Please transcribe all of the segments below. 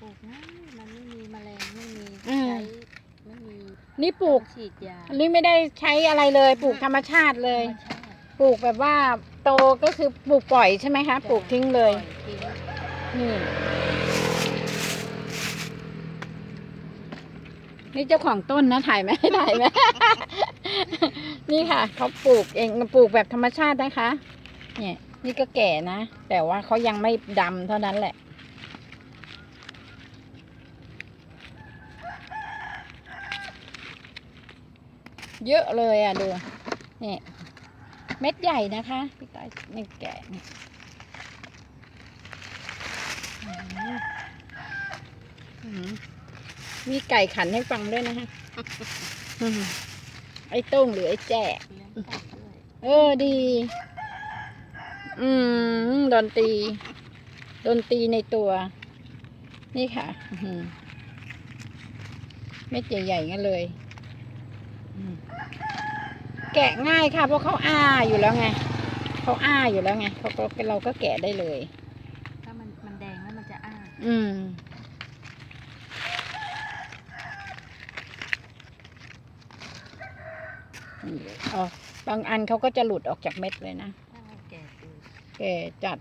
ปลูกง่ายมันไม่มีแมลงไม่มีอืม ใช้ไม่มีนี่ปลูกฉีดยาอันนี้ไม่ได้ใช้อะไรเลยปลูกธรรมชาติเลย ธรรมชาติปลูกแบบว่าโตก็คือปลูกปล่อยใช่ไหมคะปลูกทิ้งเลย ปอทิ้ง นี่นี่เจ้าของต้นนะถ่ายไหม ถ่ายไหม นี่ค่ะเขาปลูกเองปลูกแบบธรรมชาตินะคะ เนี่ย นี่ก็แก่นะ แต่ว่าเขายังไม่ดำเท่านั้นแหละ เยอะเลยอะดูนี่เม็ดใหญ่นะคะพี่ต้อยนี่แก่นี่อืมอืมมีไก่ขันให้ฟังด้วยนะคะอืมไอ้โต้งหรือไอ้แจ้เลี้ยงไก่ด้วยเออดี อืมดนตรีดนตรีในตัว นี่ค่ะอื้อหือเม็ดใหญ่ๆงั้นเลยอืม แกะง่ายค่ะเพราะเขาอ้าอยู่แล้วไงเขาอ้าอยู่แล้วไงเขาก็เราก็แกะได้เลย ถ้ามันมันแดงแล้วมันจะอ้า อืมนี่อ๋อบางอันเขาก็จะหลุดออกจากเม็ดเลยนะถ้าเราแก่ดูแกจัด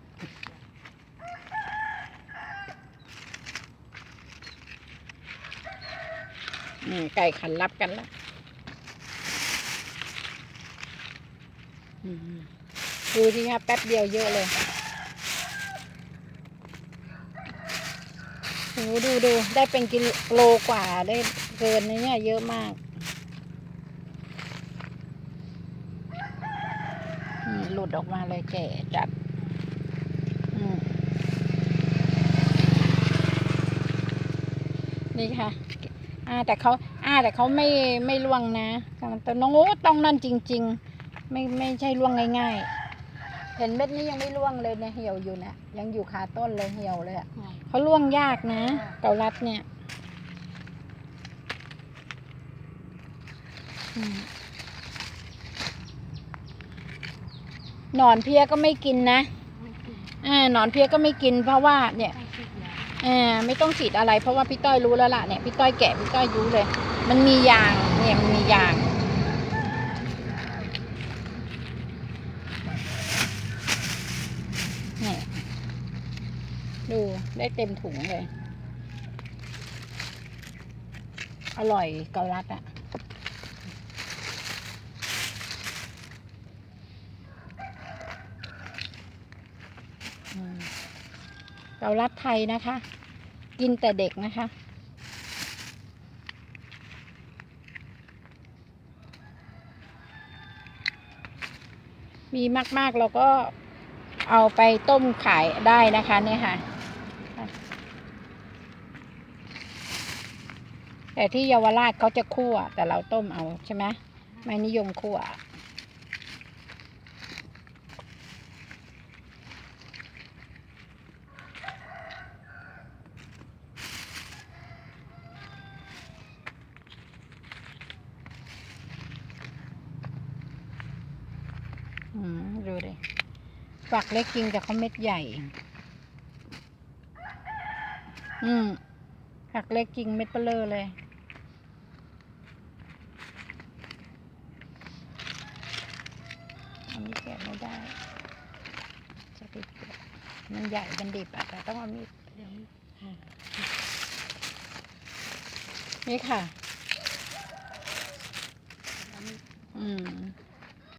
นี่ไก่ขันรับกันละอืม ดูสิครับแป๊บเดียวเยอะเลยโอ้โหดูดูได้เป็นกิโลกว่าได้เกินนะเนี่ยเยอะมากหลุดออกมาเลยแก่จัดนี่ค่ะอ่าแต่เขาอ่าแต่เขาไม่ไม่ล่วงนะแต่น้องโอ้ต้องนั่นจริง ๆ ไม่ไม่ใช่ล่วงง่าย ๆ เห็นเม็ดนี้ยังไม่ล่วงเลยเนี่ยเหี่ยวอยู่นะยังอยู่ขาต้นเลยเหี่ยวเลยอะเขาล่วงยากนะ เกาลัดเนี่ยอืมหนอนเพี้ยก็ไม่กินนะไม่กินอ่าหนอนเพี้ยก็ไม่กินเพราะว่าเนี่ยต้องฉีดยาอ่าไม่ต้องฉีดอะไรเพราะว่าพี่ต้อยรู้แล้วล่ะเนี่ยพี่ต้อยแกะพี่ต้อยรู้เลย มันมียางเนี่ยมันมียางเนี่ย ดูได้เต็มถุงเลย อร่อยเกาลัดอะ่ะ เกาลัดไทยนะคะ กินแต่เด็กนะคะมีมาก ๆ เราก็เอาไปต้มขายได้นะคะเนี่ยค่ะ แต่ที่เยาวราชเขาจะคั่ว แต่เราต้มเอาใช่ไหมไม่นิยมคั่วอืมดูดิฝักเล็กจริงแต่เขาเม็ดใหญ่ อืมฝักเล็กจริงเม็ดเบลอเลย นนี้แกะไม่ได้ จะติดมันใหญ่เป็นดิบอะแต่ต้องเอามีดนี่ค่ะ อืม